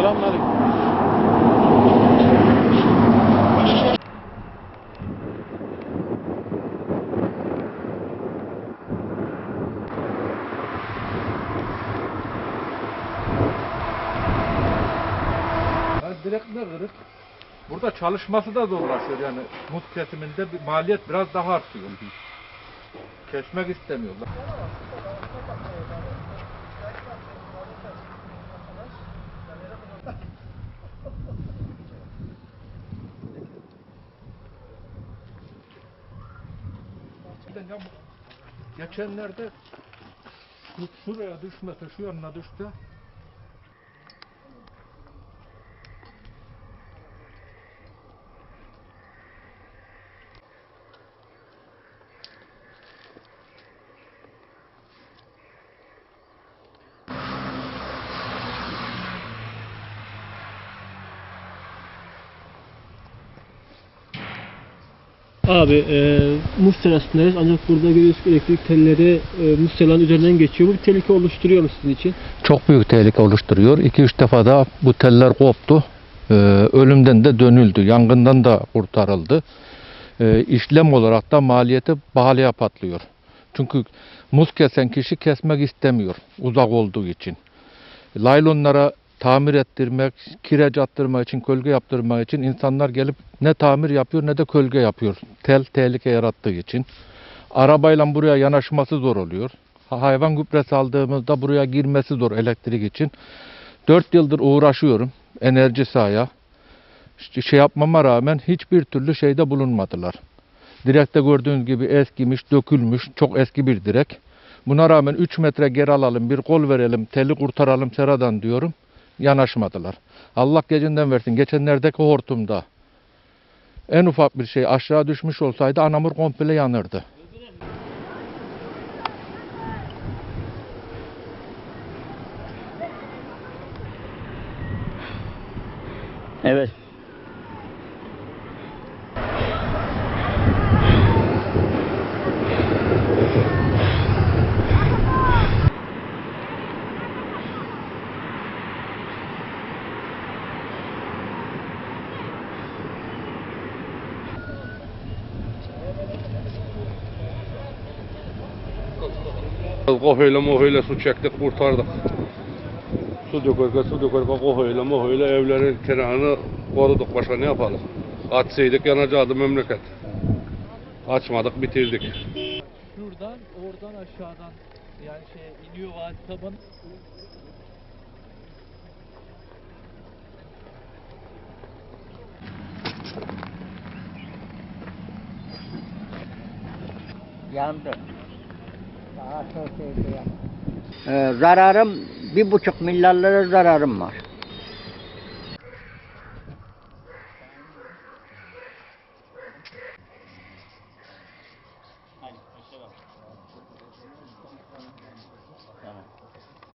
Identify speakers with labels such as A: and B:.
A: Selamünaleyküm.
B: Direkt ne kırık? Burada çalışması da zorlaşıyor yani mut kesiminde bir maliyet biraz daha artıyor. Kesmek istemiyorlar. Geçenlerde şu, şuraya düşmese, şu yanına düşse
C: Abi e, Muslera'sındayız ancak burada görüyoruz ki elektrik telleri e, Muslera'nın üzerinden geçiyor. Bu bir tehlike oluşturuyor mu sizin için?
D: çok büyük tehlike oluşturuyor. 2-3 defa da bu teller koptu. Ee, ölümden de dönüldü. Yangından da kurtarıldı. Ee, işlem olarak da maliyeti pahalıya patlıyor. Çünkü muz kesen kişi kesmek istemiyor uzak olduğu için. Laylonlara tamir ettirmek, kireç attırmak için, kölge yaptırmak için insanlar gelip ne tamir yapıyor ne de kölge yapıyor. Tel tehlike yarattığı için. Arabayla buraya yanaşması zor oluyor. Ha- Hayvan gübresi aldığımızda buraya girmesi zor elektrik için. 4 yıldır uğraşıyorum enerji sahaya. Şey yapmama rağmen hiçbir türlü şeyde bulunmadılar. Direkte gördüğünüz gibi eskimiş, dökülmüş, çok eski bir direk. Buna rağmen 3 metre geri alalım, bir kol verelim, teli kurtaralım seradan diyorum. Yanaşmadılar. Allah gecinden versin. Geçenlerdeki hortumda en ufak bir şey aşağı düşmüş olsaydı anamur komple yanırdı.
A: Evet.
E: Kohayla mohayla su çektik kurtardık. Su dökerken su dökerken kohayla mohayla evlerin kenarını koruduk. Başka ne yapalım? Açsaydık yanacaktı memleket. Açmadık bitirdik.
F: Şuradan, oradan aşağıdan yani şey iniyor vadi taban.
G: Yandı. Ee, zararım bir buçuk milyarlara zararım var. Tamam.